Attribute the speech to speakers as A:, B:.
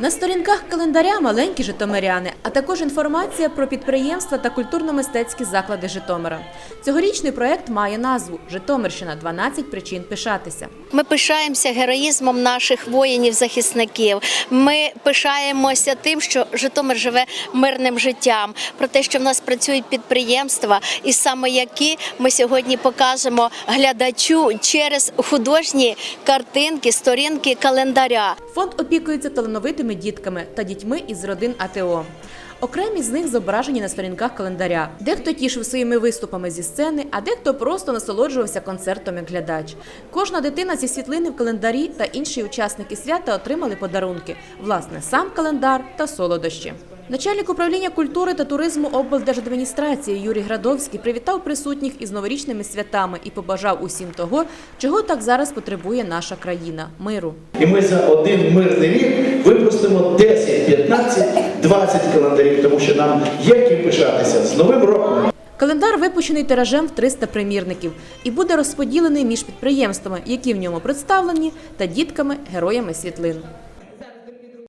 A: На сторінках календаря маленькі житомиряни, а також інформація про підприємства та культурно-мистецькі заклади Житомира. Цьогорічний проект має назву Житомирщина 12 причин пишатися.
B: Ми пишаємося героїзмом наших воїнів-захисників. Ми пишаємося тим, що Житомир живе мирним життям, про те, що в нас працюють підприємства, і саме які ми сьогодні покажемо глядачу через художні картинки, сторінки календаря.
A: Фонд опікується талановитими дітками та дітьми із родин АТО. Окремі з них зображені на сторінках календаря. Дехто тішив своїми виступами зі сцени, а дехто просто насолоджувався концертом як глядач. Кожна дитина зі світлини в календарі та інші учасники свята отримали подарунки, власне, сам календар та солодощі. Начальник управління культури та туризму облдержадміністрації Юрій Градовський привітав присутніх із новорічними святами і побажав усім того, чого так зараз потребує наша країна миру.
C: І ми за один мирний рік випустимо 10, 15, 20 календарів, тому що нам є ким пишатися з Новим роком.
A: Календар випущений тиражем в 300 примірників і буде розподілений між підприємствами, які в ньому представлені, та дітками героями світлин.